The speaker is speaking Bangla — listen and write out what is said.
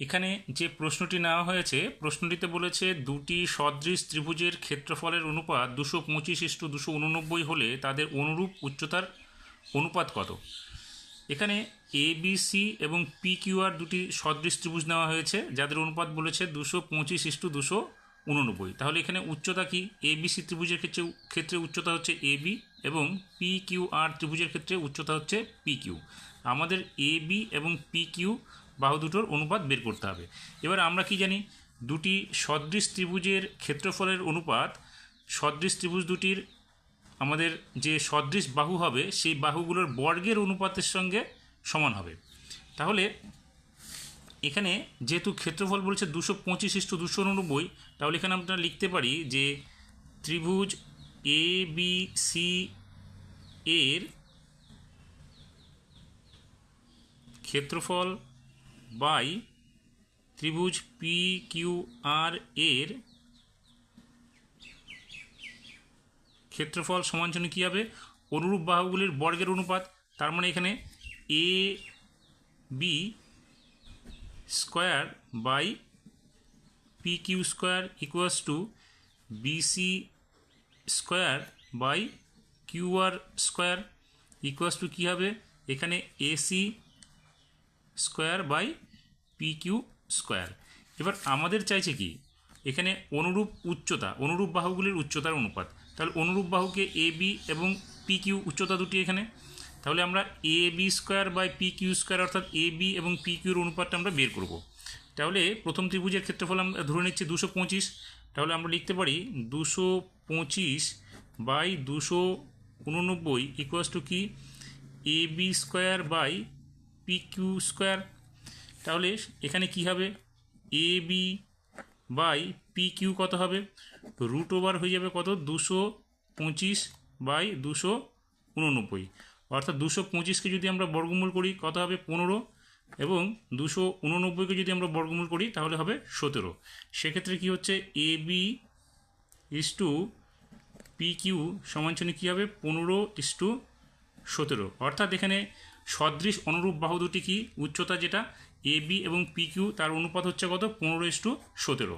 এখানে যে প্রশ্নটি নেওয়া হয়েছে, প্রশ্নটিতে বলেছে দুটি সদৃশ ত্রিভুজের ক্ষেত্রফলের অনুপাত দুশো পঁচিশ ইস্টু দুশো উননব্বই হলে তাদের অনুরূপ উচ্চতার অনুপাত কত? এখানে এ বি সি এবং পি কিউ আর দুটি সদৃশ ত্রিভুজ নেওয়া হয়েছে, যাদের অনুপাত বলেছে দুশো পঁচিশ ইস্টু দুশো উননব্বই। তাহলে এখানে উচ্চতা কি? এ বি সি ত্রিভুজের ক্ষেত্রে ক্ষেত্রে উচ্চতা হচ্ছে এ বি এবং পি কিউ আর ত্রিভুজের ক্ষেত্রে উচ্চতা হচ্ছে পি কিউ আমাদের এ বি এবং পি কিউ বাহু দুটোর অনুপাত বের করতে হবে। এবার আমরা কি জানি? দুটি সদৃশ ত্রিভুজের ক্ষেত্রফলের অনুপাত, সদৃশ ত্রিভুজ দুটির আমাদের যে সদৃশ বাহু হবে, সেই বাহুগুলোর বর্গের অনুপাতের সঙ্গে সমান হবে। তাহলে এখানে যেহেতু ক্ষেত্রফল বলছে দুশো পঁচিশ ইস্টু দুশো উননব্বই, তাহলে এখানে আমরা লিখতে পারি যে ত্রিভুজ এ, বি, সি এর ক্ষেত্রফল বাই ত্রিভুজ পি কিউ আর এর ক্ষেত্রফল সমান কী হবে? অনুরূপ বাহুগুলির বর্গের অনুপাত, তার মানে এখানে A B square by P Q square equals to BC square by Q R square equals to কী হবে? এখানে AC square by P Q square. এবার আমাদের চাইছে কি, এখানে অনুরূপ উচ্চতা, অনুরূপ বাহুগুলির উচ্চতার অনুপাত। তাহলে অনুরূপ বাহুকে এ বি এবং পি কিউ উচ্চতা দুটি এখানে। তাহলে আমরা A B square by P Q square অর্থাৎ এ বি এবং পি কিউর অনুপাতটা আমরা বের করব। তাহলে প্রথম ত্রিভুজের ক্ষেত্রফল আমরা ধরে নিচ্ছি দুশো পঁচিশ। তাহলে আমরা লিখতে পারি দুশো পঁচিশ বাই দুশো উননব্বই ইকুয়াস টু কি? A B square by P Q square তাহলে এখানে কি হবে? A B by P Q কত হবে? রুট ওভার হয়ে যাবে কত? দুশো পঁচিশ বাই দুশো উননব্বই। অর্থাৎ দুশো পঁচিশকে যদি আমরা বর্গমূল করি, কত হবে? পনেরো। এবং দুশো উননব্বইকে যদি আমরা বর্গমূল করি, তাহলে হবে সতেরো। সেক্ষেত্রে কি হচ্ছে? A B is to P Q সমানচনে কী হবে? পনেরো ইস টু সতেরো। অর্থাৎ এখানে সদৃশ অনুরূপ বাহু দুটি কি? উচ্চতা যেটা? এ বি এবং পি কিউ তার অনুপাত হচ্ছে কত? পনেরো ইস টু সতেরো।